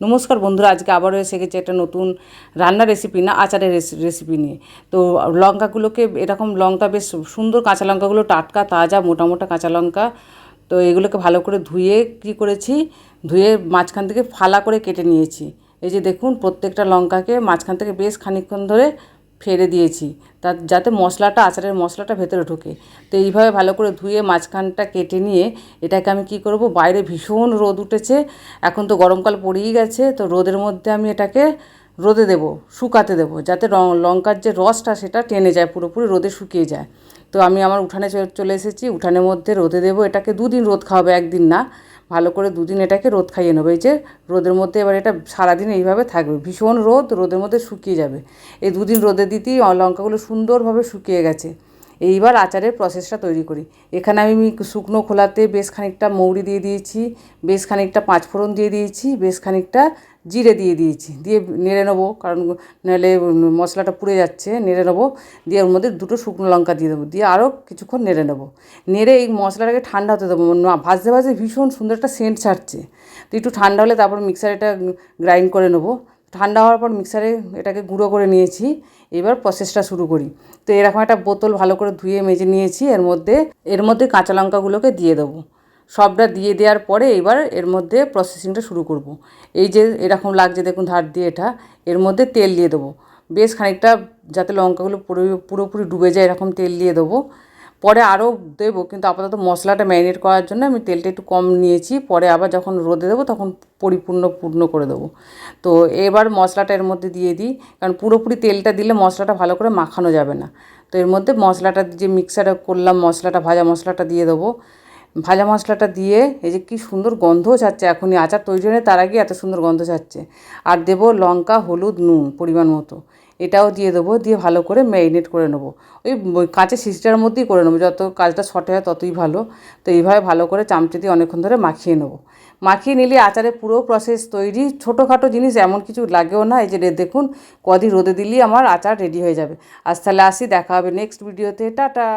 নমস্কার বন্ধুরা, আজকে আবারও এসে গেছে একটা নতুন রান্নার রেসিপি না, আচারের রেসিপি নিয়ে। তো লঙ্কাগুলোকে এরকম লঙ্কা বেশ সুন্দর কাঁচা লঙ্কাগুলো টাটকা, তাজা, মোটা মোটা কাঁচা লঙ্কা, তো এগুলোকে ভালো করে ধুয়ে কী করেছি, ধুয়ে মাঝখান থেকে ফালা করে কেটে নিয়েছি। এই যে দেখুন, প্রত্যেকটা লঙ্কাকে মাঝখান থেকে বেশ খানিক্ষণ ধরে ফেলে দিয়েছি। তা যাতে মশলাটা, আচারের মশলাটা ভেতরে ঢোকে। তো এইভাবে ভালো করে ধুয়ে মাঝখানটা কেটে নিয়ে এটাকে আমি কি করব, বাইরে ভীষণ রোদ উঠেছে। এখন তো গরমকাল পড়েই গেছে, তো রোদের মধ্যে আমি এটাকে রোদে দেব, শুকাতে দেব, যাতে লঙ্কার যে রসটা সেটা টেনে যায়, পুরোপুরি রোদে শুকিয়ে যায়। তো আমি আমার উঠানে চলে এসেছি, উঠানের মধ্যে রোদে দেবো, এটাকে দুদিন রোদ খাওয়াবে, একদিন না। ভালো করে দুদিন এটাকে রোদ খাইয়ে নেবে। এই যে রোদের মধ্যে এবার এটা সারাদিন এইভাবে থাকবে। ভীষণ রোদ রোদের মধ্যে শুকিয়ে যাবে। এই দুদিন রোদে দিতেই লঙ্কাগুলো সুন্দরভাবে শুকিয়ে গেছে। এইবার আচারের প্রসেসটা তৈরি করি। এখানে আমি শুকনো খোলাতে বেশ খানিকটা মৌরি দিয়ে দিয়েছি, বেশ খানিকটা পাঁচফোড়ন দিয়ে দিয়েছি, বেশ খানিকটা জিরে দিয়ে দিয়েছি। দিয়ে নেড়ে নেব, কারণ নাহলে মশলাটা পুড়ে যাচ্ছে, নেড়ে নেব। দিয়ে ওর মধ্যে দুটো শুকনো লঙ্কা দিয়ে দেবো, দিয়ে আরও কিছুক্ষণ নেড়ে নেব। নেড়ে এই মশলাটাকে ঠান্ডা হতে দেবো, না, ভাজতে ভাজতে ভীষণ সুন্দর একটা সেন্ট ছাড়ছে। তো একটু ঠান্ডা হলে তারপর মিক্সারে এটা গ্রাইন্ড করে নেব। ঠান্ডা হওয়ার পর মিক্সারে এটাকে গুঁড়ো করে নিয়েছি, এবার প্রসেসটা শুরু করি। তো এরকম একটা বোতল ভালো করে ধুয়ে মেজে নিয়েছি, এর মধ্যে এর মধ্যে কাঁচা লঙ্কাগুলোকে দিয়ে দেবো। সবটা দিয়ে দেওয়ার পরে এবার এর মধ্যে প্রসেসিংটা শুরু করব। এই যে এরকম লাগছে, দেখুন ধার দিয়ে এটা, এর মধ্যে তেল দিয়ে দেবো। বেশ খানিকটা যাতে লঙ্কাগুলো পুরো, পুরোপুরি ডুবে যায়, এরকম তেল দিয়ে দেবো। পরে আরও দেবো, কিন্তু আপাতত মশলাটা ম্যারিনেট করার জন্য আমি তেলটা একটু কম নিয়েছি, পরে আবার যখন রোদে দেবো তখন পরিপূর্ণ পূর্ণ করে দেবো। তো এবার মশলাটা এর মধ্যে দিয়ে দিই, কারণ পুরোপুরি তেলটা দিলে মশলাটা ভালো করে মাখানো যাবে না। তো এর মধ্যে মশলাটা যে মিক্সারে করলাম, মশলাটা, ভাজা মশলাটা দিয়ে দেবো। ভাজা মশলাটা দিয়ে এই যে কী সুন্দর গন্ধও ছাড়ছে, এখনই আচার তৈরি হয়ে তার আগে এত সুন্দর গন্ধ ছাড়ছে। আর দেবো লঙ্কা, হলুদ, নুন পরিমাণ মতো। এটাও দিয়ে দেবো, দিয়ে ভালো করে ম্যারিনেট করে নেব। ওই কাঁচের সিস্টার মধ্যেই করে নেব, যত কাজটা শর্টে হয় ততই ভালো। তো এইভাবে ভালো করে চামচে দিয়ে অনেকক্ষণ ধরে মাখিয়ে নেব। মাখিয়ে নিলে আচারের পুরো প্রসেস তৈরি। ছোটোখাটো জিনিস এমন কিছু লাগেও না, এই যে দেখুন কদিন রোদে দিলেই আমার আচার রেডি হয়ে যাবে। আজ তাহলে আসি, দেখা হবে নেক্সট ভিডিওতে টাটা!